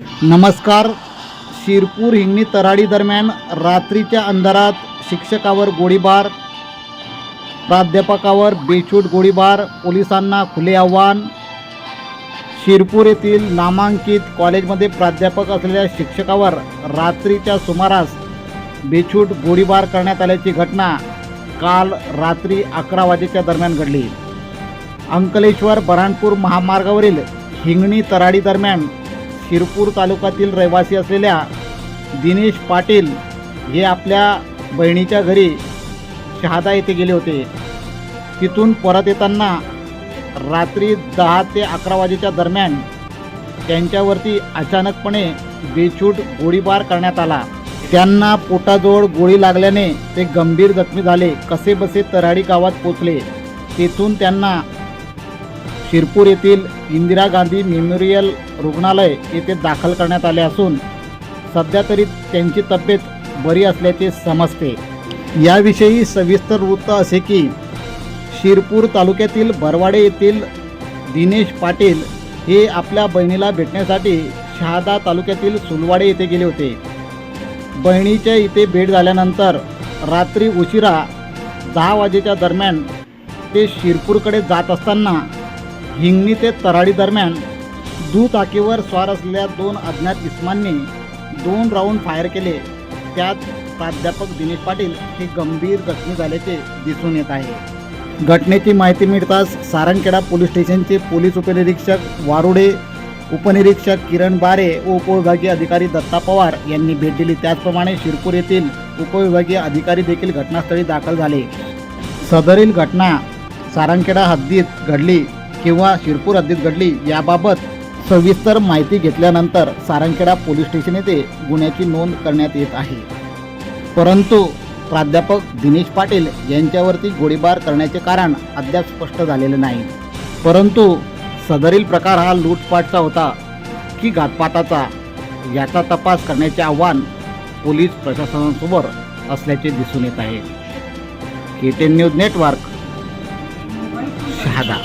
नमस्कार. शिरपूर हिंगणी तराडी दरम्यान रात्रीच्या अंधारात शिक्षकावर गोळीबार प्राध्यापकावर बेछूट गोळीबार पोलिसांना खुले आव्हान. शिरपूर येथील नामांकित कॉलेजमध्ये प्राध्यापक असलेल्या शिक्षकावर रात्रीच्या सुमारास बेछूट गोळीबार करण्यात आल्याची घटना काल रात्री अकरा वाजेच्या दरम्यान घडली. अंकलेश्वर बऱ्हाणपूर महामार्गावरील हिंगणी तराडी दरम्यान शिरपूर तालुक्यातील रहिवासी असलेल्या दिनेश पाटील हे आपल्या बहिणीच्या घरी शहादा येथे गेले होते. तिथून परत येताना रात्री दहा ते अकरा वाजेच्या दरम्यान त्यांच्यावरती अचानकपणे बेछूट गोळीबार करण्यात आला. त्यांना पोटाजवळ गोळी लागल्याने ते गंभीर जखमी झाले. कसेबसे तराडी गावात पोचले. तेथून त्यांना शिरपूर येथील इंदिरा गांधी मेमोरियल रुग्णालय येथे दाखल करण्यात आले असून सध्या तरी त्यांची तब्येत बरी असल्याचे समजते. याविषयी सविस्तर वृत्त असे की शिरपूर तालुक्यातील बरवाडे येथील दिनेश पाटील हे आपल्या बहिणीला भेटण्यासाठी शहादा तालुक्यातील सुलवाडे येथे गेले होते. बहिणीच्या इथे भेट झाल्यानंतर रात्री उशिरा दहा वाजेच्या दरम्यान ते शिरपूरकडे जात असताना हिंगणी ते तराडी दरम्यान दुचाकीवर स्वार असलेल्या दोन अज्ञात इसमांनी दोन राऊंड फायर केले. त्यात प्राध्यापक दिनेश पाटील हे गंभीर जखमी झाल्याचे दिसून येत आहे. घटनेची माहिती मिळताच सारंगखेडा पोलीस स्टेशनचे पोलीस उपनिरीक्षक वारुडे उपनिरीक्षक किरण बारे व उपविभागीय अधिकारी दत्ता पवार यांनी भेट दिली. त्याचप्रमाणे शिरपूर येथील उपविभागीय अधिकारी देखील घटनास्थळी दाखल झाले. सदरील घटना सारंगखेडा हद्दीत घडली. किंवा शिरपूर हद्दीत घडली याबाबत सविस्तर माहिती घेतल्यानंतर सारंगखेडा पोलीस स्टेशन येथे गुन्ह्याची नोंद करण्यात येत आहे. परंतु प्राध्यापक दिनेश पाटील यांच्यावरती गोळीबार करण्याचे कारण अद्याप स्पष्ट झालेले नाही. परंतु सदरील प्रकार हा लूटपाटचा होता की घातपाताचा याचा तपास करण्याचे आव्हान पोलीस प्रशासनासमोर असल्याचे दिसून येत आहे. K ten news network Shahada.